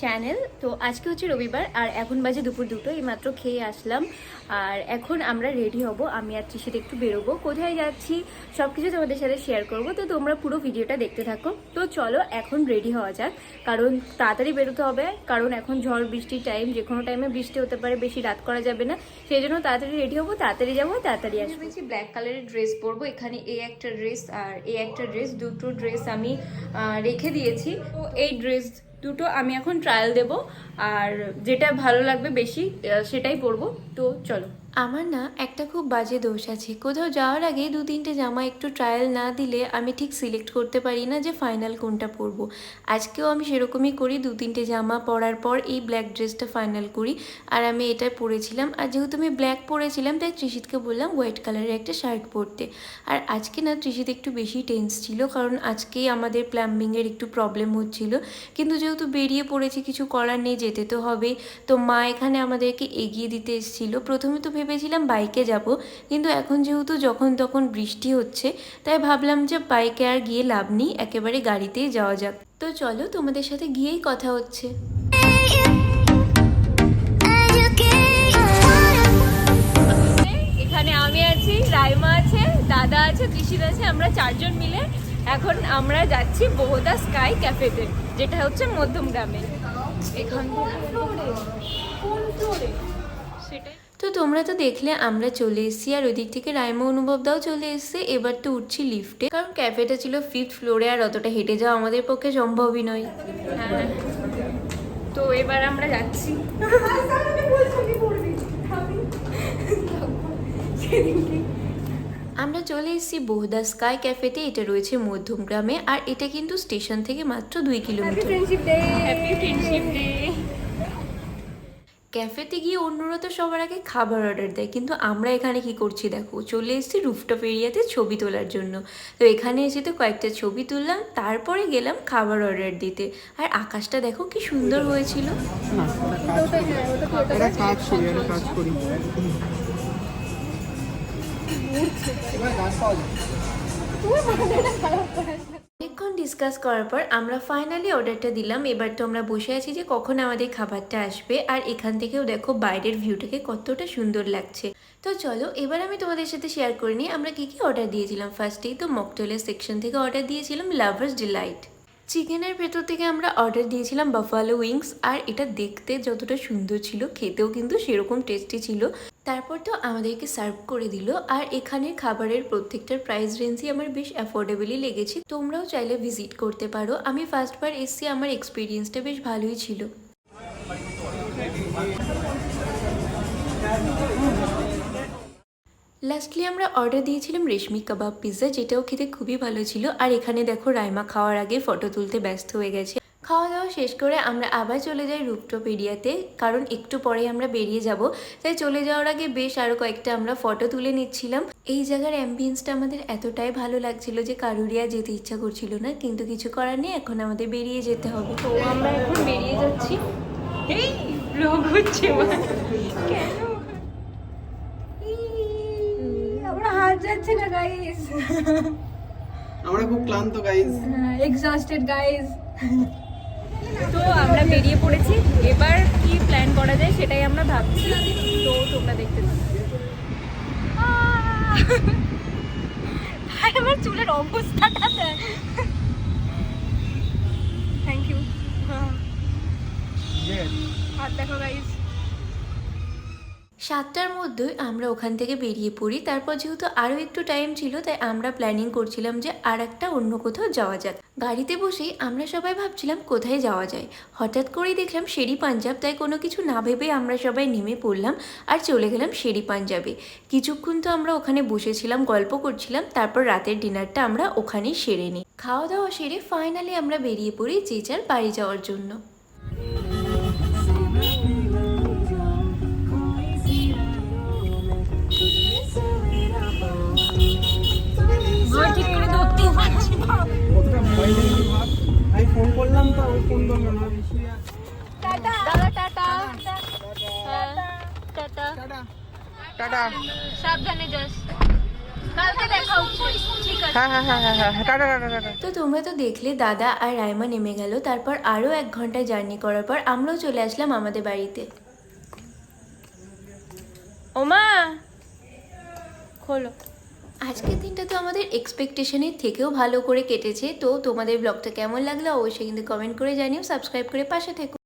Channel তো আজকে হচ্ছে রবিবার আর এখন বাজে দুপুর দুটো এই মাত্র খেয়ে আসলাম। আর এখন আমরা রেডি হব আমি আর তৃষিত একটু বেরোবো। কোথায় যাচ্ছি সব কিছু তোমাদের সাথে শেয়ার করব। তো তোমরা পুরো ভিডিওটা দেখতে থাকো। তো চলো এখন রেডি হওয়া যাক। কারণ তাড়াতাড়ি বেরোতে হবে কারণ এখন ঝড় বৃষ্টির টাইম যে কোনো টাইমে বৃষ্টি হতে পারে বেশি রাত করা যাবে না। সেই জন্য তাড়াতাড়ি রেডি হব তাড়াতাড়ি যাব তাড়াতাড়ি আসব। ব্ল্যাক কালারের ড্রেস পরবো এখানে এই একটা ড্রেস আর এই একটা ড্রেস দুটো ড্রেস আমি রেখে দিয়েছি। তো এই ড্রেস দুটো আমি এখন ট্রায়াল দেব আর যেটা ভালো লাগবে বেশি সেটাই পরবো। তো চলো। আমার না একটা খুব বাজে দোষ আছে। কোথাও যাওয়ার আগে দু তিনটে জামা একটু ট্রায়াল না দিলে আমি ঠিক সিলেক্ট করতে পারি না যে ফাইনাল কোনটা পরবো। আজকেও আমি সেরকমই করি দু তিনটে জামা পরার পর এই ব্ল্যাক ড্রেসটা ফাইনাল করি। আর আমি এটা পরেছিলাম, আর যেহেতু আমি ব্ল্যাক পরেছিলাম, তাই ত্রিশিতকে বললাম হোয়াইট কালারের একটা শার্ট পরতে। আর আজকে না ত্রিশিত একটু বেশি টেন্স ছিল, কারণ আজকেই আমাদের প্লাম্বিংয়ের একটু প্রবলেম হচ্ছিল। কিন্তু যেহেতু বেরিয়ে পড়েছি, কিছু করার নেই, যেতে তো হবে তো মা এখানে আমাদেরকে এগিয়ে দিতে এসেছিল। প্রথমে তো ভেবেছিলাম বাইকে যাব, কিন্তু এখন যেহেতু যখন তখন বৃষ্টি হচ্ছে, তাই ভাবলাম যে বাইকে আর গিয়ে লাভ নেই, একেবারে গাড়িতেই যাওয়া যাক। তো চলো তোমাদের সাথে গিয়েই কথা হচ্ছে। এখানে আমি আছি, রাইমা আছে, দাদা আছে কৃষিদ আছে, আমরা চারজন মিলে এখন আমরা যাচ্ছি বহুদা স্কাই ক্যাফেতে, যেটা হচ্ছে মধ্যম গ্রামে। এখান সেটাই তো তোমরা তো দেখলে আমরা চলে এসেছি আর ওদিক থেকে রাইমা অনুভবদাও চলে এসেছে। এবার তো উঠছি লিফটে কারণ ক্যাফেটা ছিল ফিফথ ফ্লোরে আর অতটা হেঁটে যাওয়া আমাদের পক্ষে সম্ভবই নয়। হ্যাঁ। তো এবার আমরা যাচ্ছি। আমরা চলে এসেছি বহুদা স্কাই ক্যাফেতে এটা রয়েছে মধ্যমগ্রামে আর এটা কিন্তু স্টেশন থেকে মাত্র দুই kilometre. Friendship day happy friendship day ক্যাফেতে গিয়ে অন্যরা তো সবার আগে খাবার অর্ডার দেয়। কিন্তু আমরা এখানে কি করছি দেখো? চলে এসেছি রুফটপ এরিয়াতে ছবি তোলার জন্য। তো এখানে এসে তো কয়েকটা ছবি তুললাম তারপরে গেলাম খাবার অর্ডার দিতে। আর আকাশটা দেখো কি সুন্দর হয়েছিল। এটা ডিসকাস করার পর আমরা ফাইনালি অর্ডারটা দিলাম। এবার তো আমরা বসে আছি যে কখন আমাদের খাবারটা আসবে আর এখান থেকেও দেখো বাইরের ভিউটাকে কতটা সুন্দর লাগছে। তো চলো, এবার আমি তোমাদের সাথে শেয়ার করে নিই আমরা কি কি অর্ডার দিয়েছিলাম। ফার্স্টেই তো মকটেলের সেকশন থেকে অর্ডার দিয়েছিলাম লাভার্স ডিলাইট চিকেনের ভেতর থেকে আমরা অর্ডার দিয়েছিলাম বাফালো উইংস আর এটা দেখতে যতটা সুন্দর ছিল, খেতেও কিন্তু সেরকম টেস্টি ছিল। তারপর তো আমাদেরকে সার্ভ করে দিল। আর এখানের খাবারের প্রত্যেকটার প্রাইস রেঞ্জই আমার বেশ অ্যাফোর্ডেবলই লেগেছে। তোমরাও চাইলে ভিজিট করতে পারো। আমি ফার্স্টবার এসছি, আমার এক্সপিরিয়েন্সটা বেশ ভালোই ছিল। লাস্টলি আমরা অর্ডার দিয়েছিলাম রেশমি কাবাব পিৎজা যেটাও খেতে খুবই ভালো ছিল। আর এখানে দেখো, রাইমা খাওয়ার আগে ফটো তুলতে ব্যস্ত হয়ে গেছে। খাওয়া দাওয়া শেষ করে আমরা আবার চলে যাই রুপটপ এরিয়াতে কারণ একটু পরে আমরা বেরিয়ে যাব। তাই চলে যাওয়ার আগে বেশ আরও কয়েকটা আমরা ফটো তুলে নিচ্ছিলাম। এই জায়গার অ্যাম্বিয়েন্সটা আমাদের এতটাই ভালো লাগছিল যে কারুরিয়া যেতে ইচ্ছা করছিল না। কিন্তু কিছু করার নেই এখন আমাদের বেরিয়ে যেতে হবে। তো আমরা এখন বেরিয়ে যাচ্ছি। এই রোগ হচ্ছে কেন আমরা হাত যাচ্ছে না গাইস আমরা খুব ক্লান্ত গাইজ এক্সস্টেড গাইস তো আমরা বেরিয়ে পড়েছি। এবার কি প্ল্যান করা যায় সেটাই আমরা ভাবছি। তো তোমরা দেখতে! ভাই আমার চুলের অবস্থাটা থ্যাংক ইউ আর দেখো গাইস সাতটার মধ্যেই আমরা ওখান থেকে বেরিয়ে পড়ি। তারপর যেহেতু আরও একটু টাইম ছিল, তাই আমরা প্ল্যানিং করছিলাম যে আর একটা অন্য কোথাও যাওয়া যাক। গাড়িতে বসেই আমরা সবাই ভাবছিলাম কোথায় যাওয়া যায়। হঠাৎ করেই দেখলাম শেরি পাঞ্জাব, তাই কোনো কিছু না ভেবে আমরা সবাই নেমে পড়লাম আর চলে গেলাম শেরি পাঞ্জাবে। কিছুক্ষণ তো আমরা ওখানে বসেছিলাম, গল্প করছিলাম, তারপর রাতের ডিনারটা আমরা ওখানেই সেরে নিই। খাওয়া দাওয়া সেরে ফাইনালি আমরা বেরিয়ে পড়ি যে যার বাড়ি যাওয়ার জন্য। টাটা। তো তোমরা তো দেখলে দাদা আর রাইমা নেমে গেল। তারপর আরও এক ঘণ্টা জার্নি করার পর আমরাও চলে আসলাম আমাদের বাড়িতে। ওমা! খোলো। আজকের দিনটা তো আমাদের এক্সপেকটেশনের থেকেও ভালো করে কেটেছে। তো তোমাদের ব্লগটা কেমন লাগল অবশ্যই কিন্তু কমেন্ট করে জানিও সাবস্ক্রাইব করে পাশে থেকো।